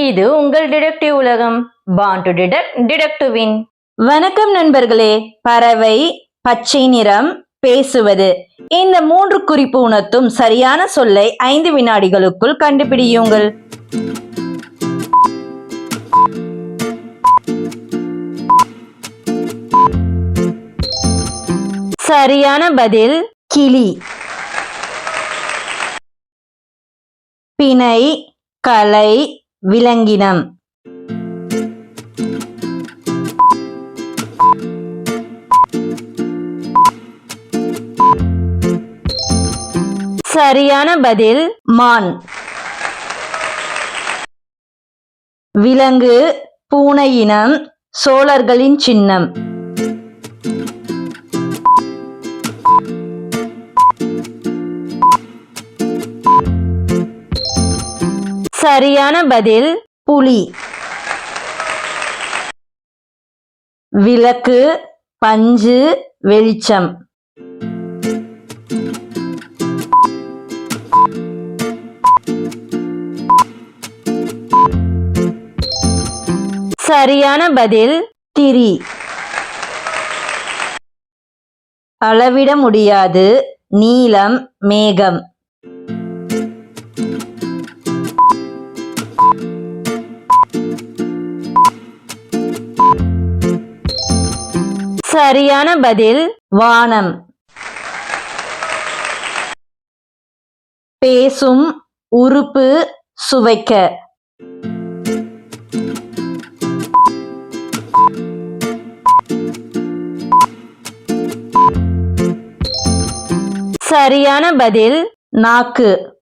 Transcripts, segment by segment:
இது உங்கள் டிடெக்டிவ் உலகம். பான் டு டிடெக்ட் டிடெக்டிவின் வணக்கம் நண்பர்களே. பறவை பச்சை நிறம் பேசுவது. இந்த மூன்று குறிப்பு உணர்த்தும் சரியான சொல்லை ஐந்து வினாடிகளுக்குள் கண்டுபிடியுங்கள். சரியான பதில் கிளி. பிணை கலை விலங்கினம் சரியான பதில் மான். விலங்கு பூனை இனம் சோழர்களின் சின்னம். சரியான பதில் புலி. விளக்கு பஞ்சு வெளிச்சம். சரியான பதில் திரி. அளவிட முடியாது நீளம் மேகம். சரியான பதில் வானம். பேசும் உறுப்பு சுவைக்க. சரியான பதில் நாக்கு.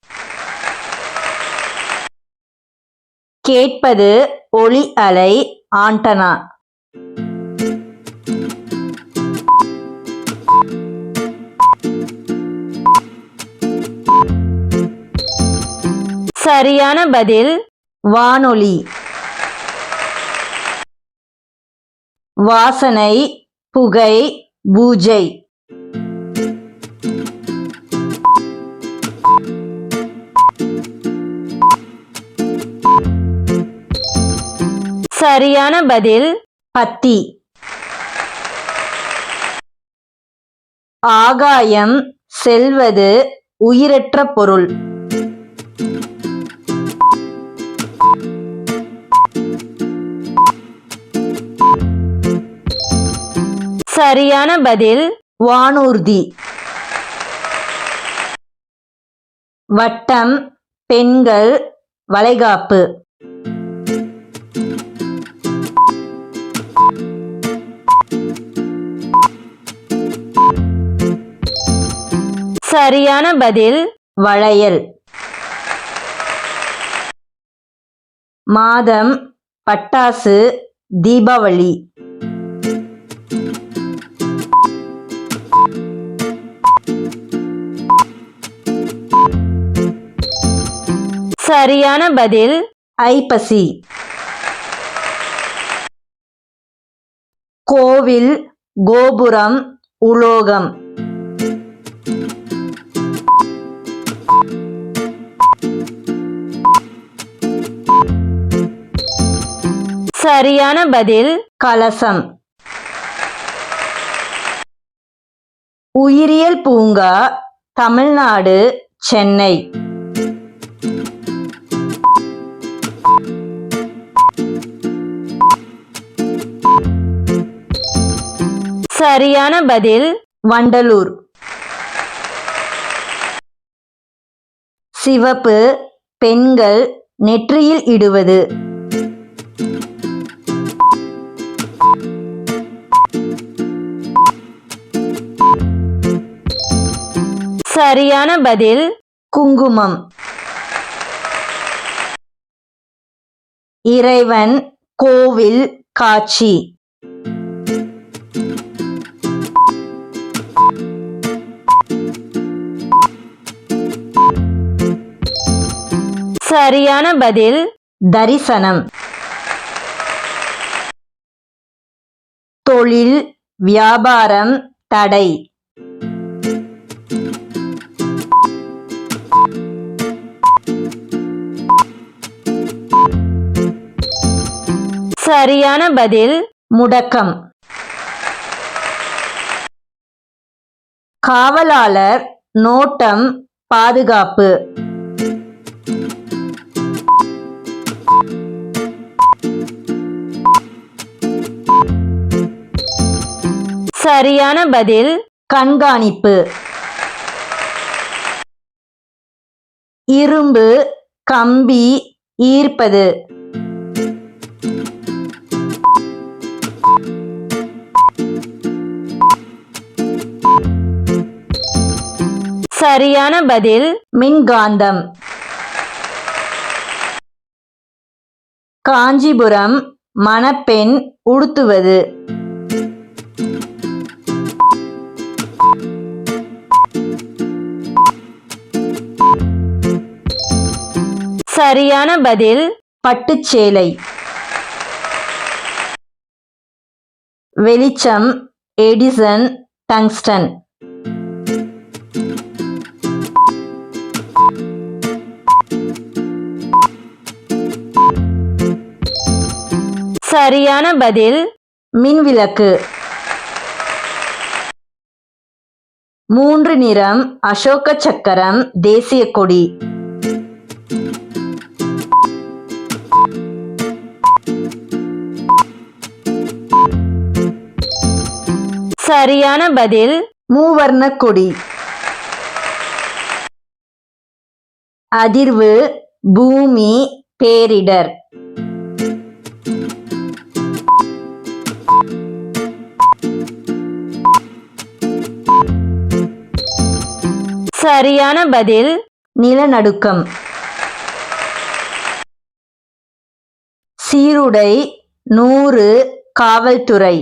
கேட்பது ஒளி அலை ஆண்டனா. சரியான பதில் வானொலி. வாசனை புகை பூஜை. சரியான பதில் பத்தி. ஆகாயம் செல்வது உயிரற்ற பொருள். சரியான பதில் வானூர்தி. வட்டம் பெண்கள் வளைகாப்பு. சரியான பதில் வளையல். மாதம் பட்டாசு தீபாவளி. சரியான பதில் ஐப்பசி. கோவில் கோபுரம் உலோகம். சரியான பதில் கலசம். உயிரியல் பூங்கா தமிழ்நாடு சென்னை. சரியான பதில் வண்டலூர். சிவப்பு பெண்கள் நெற்றியில் இடுவது. சரியான பதில் குங்குமம். இறைவன் கோவில் காட்சி. சரியான பதில் தரிசனம். தொழில் வியாபாரம் தடை. சரியான பதில் முடக்கம். காவலாளர் நோட்டம் பாதுகாப்பு. சரியான பதில் கண்காணிப்பு. இரும்பு கம்பி ஈர்ப்பது. சரியான பதில் மின்காந்தம். காஞ்சிபுரம் மணப்பெண் உடுத்துவது. சரியான பதில் பட்டுச்சேலை. வெளிச்சம் எடிசன் டங்ஸ்டன். சரியான பதில் மின்விளக்கு. மூன்று நிறம் அசோக சக்கரம் தேசிய கொடி. சரியான பதில். மூவர்ண கொடி அதிர்வு பூமி பேரிடர். சரியான பதில். நிலநடுக்கம். சீருடை நூறு காவல்துறை.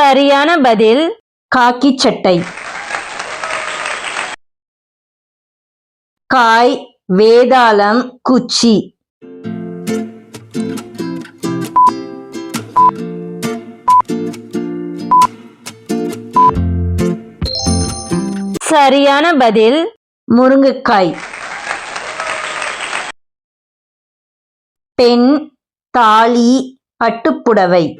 சரியான பதில் காக்கி சட்டை. காய் வேதாளம் குச்சி. சரியான பதில் முருங்கைக்காய். பெண் தாலி பட்டுப்புடவை.